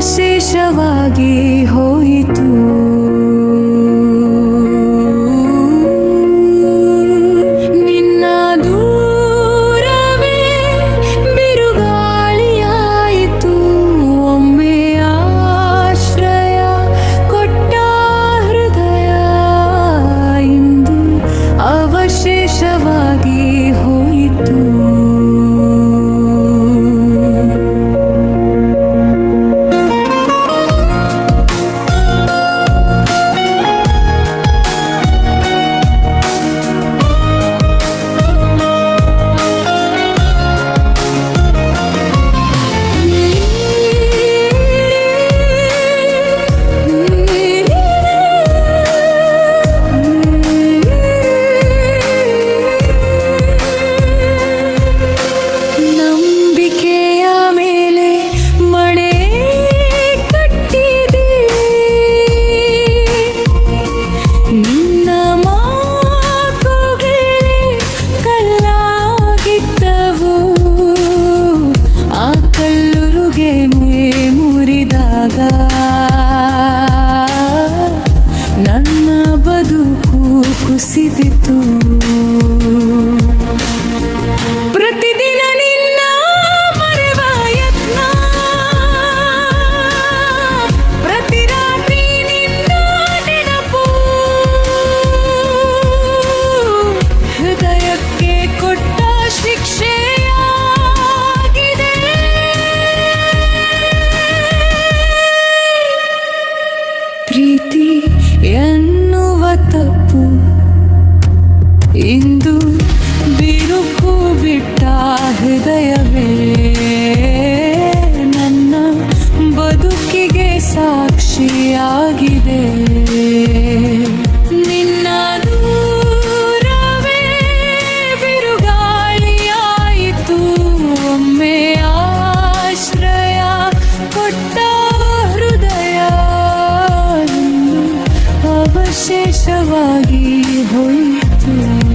ಶೇಷವಾಗಿ ಹೋಯಿತು. ನಿನ್ನ ದೂರವೇ ಬಿರುಗಾಳಿಯಾಯಿತು. ಒಮ್ಮೆ ಆಶ್ರಯ ಕೊಟ್ಟ ಹೃದಯ ಇಂದು ಅವಶೇಷವಾಗಿ ಹೋಯಿತು. ನನ್ನ ಬದುಕು ಕುಸಿದಿತು ಅವಶೇಷವಾಗಿ ಹೋಯಿತು.